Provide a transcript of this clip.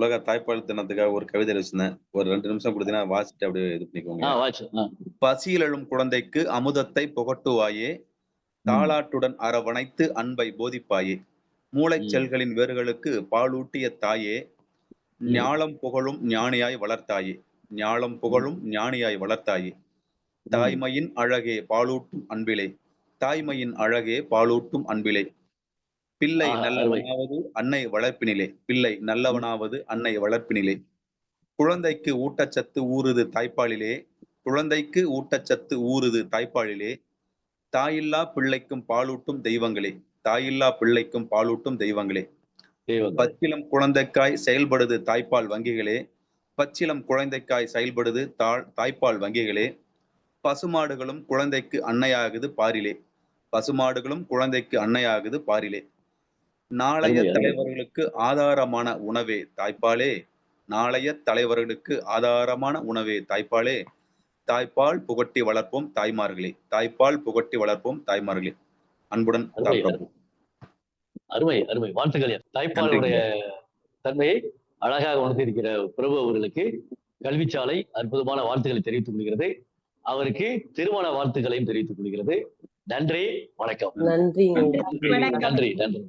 உலக தாய்ப்பால் தினத்துக்காக ஒரு கவிதை எழுதினேன் ஒரு ரெண்டு நிமிஷம் கொடுத்தீங்கன்னா வாசிட்டு அப்படியே இது பண்ணிக்கோங்க. பசியில் எழும் குழந்தைக்கு அமுதத்தை புகட்டுவாயே தாளாட்டுடன் அரவணைத்து அன்பை போதிப்பாயே மூளைச். செல்களின் வேர்களுக்கு பாலூட்டிய தாயே ஞாலம் புகழும் ஞானியாய் வளர்த்தாயே ஞாலம் புகழும் ஞானியாய் வளர்த்தாயே தாய்மையின் அழகே பாலூட்டும் அன்பிலே தாய்மையின் அழகே பாலூட்டும் அன்பிலே பிள்ளை. நல்லவனாவது அன்னை வளர்ப்பினிலே. பிள்ளை நல்லவனாவது அன்னை வளர்ப்பினிலே. குழந்தைக்கு ஊட்டச்சத்து ஊறுது தாய்ப்பாலிலே. குழந்தைக்கு ஊட்டச்சத்து ஊறுது தாய்ப்பாலிலே. தாயில்லா பிள்ளைக்கும் பாலூட்டும் தெய்வங்களே. தாயில்லா பிள்ளைக்கும் பாலூட்டும் தெய்வங்களே. தெய்வங்கள். பச்சிலம் குழந்தைக்காய் செயல்படுது தாய்ப்பால் வங்கிகளே. பச்சிலம் குழந்தைக்காய் செயல்படுது தாழ் தாய்ப்பால் வங்கிகளே. பசுமாடுகளும் குழந்தைக்கு அன்னையாகுது பாரிலே. பசுமாடுகளும் குழந்தைக்கு அன்னையாகுது பாரிலே. நாளைய. தலைவர்களுக்கு ஆதாரமான உணவே தாய்ப்பாலே நாளைய தலைவர்களுக்கு ஆதாரமான உணவே தாய்ப்பாலே தாய்ப்பால் புகட்டி வளர்ப்போம் தாய்மார்களே. தாய்ப்பால் புகட்டி வளர்ப்போம் தாய்மார்களே. அன்புடன் அருமை, தா. பிரபு. அருமை அருமை. வாழ்த்துக்கள். தாய்ப்பாலுடைய தன்மையை அழகாக உணர்த்தியிருக்கிற பிரபு அவர்களுக்கு கல்விச்சாலை அற்புதமான வாழ்த்துக்களை தெரிவித்துக் கொள்கிறது. அவருக்கு திருமண வாழ்த்துக்களையும் தெரிவித்துக் கொள்கிறது. நன்றி வணக்கம். வணக்கம் நன்றி நன்றி.